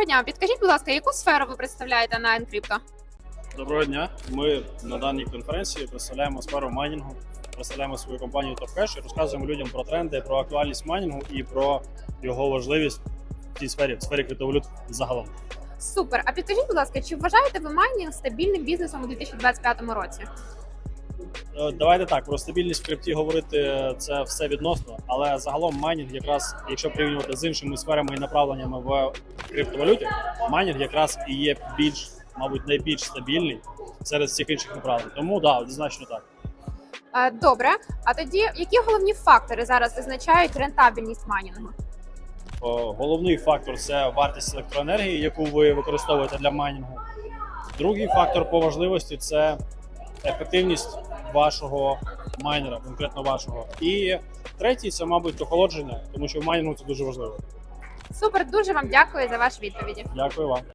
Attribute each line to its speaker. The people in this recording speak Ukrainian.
Speaker 1: Доброго дня. Підкажіть, будь ласка, яку сферу ви представляєте на Encrypto?
Speaker 2: Доброго дня. Ми на даній конференції представляємо сферу майнінгу, представляємо свою компанію TopCash і розказуємо людям про тренди, про актуальність майнінгу і про його важливість в цій сфері, в сфері криптовалют загалом.
Speaker 1: Супер. А підкажіть, будь ласка, чи вважаєте ви майнінг стабільним бізнесом у 2025 році?
Speaker 2: Е, Давайте так про стабільність в крипті говорити е, це все відносно, але загалом майнінг, якраз якщо порівнювати з іншими сферами і направленнями в криптовалюті, майнінг якраз і є більш, мабуть, найбільш стабільний серед всіх інших направлень. Тому да, однозначно так.
Speaker 1: Е, Добре. А тоді які головні фактори зараз визначають рентабельність майнінгу?
Speaker 2: Головний фактор це вартість електроенергії, яку ви використовуєте для майнінгу. Другий фактор по важливості це ефективність вашого майнера, конкретно вашого. І третій це, мабуть, охолодження, тому що в майнінгу це дуже важливо.
Speaker 1: Супер, дуже вам дякую за ваші відповіді.
Speaker 2: Дякую вам.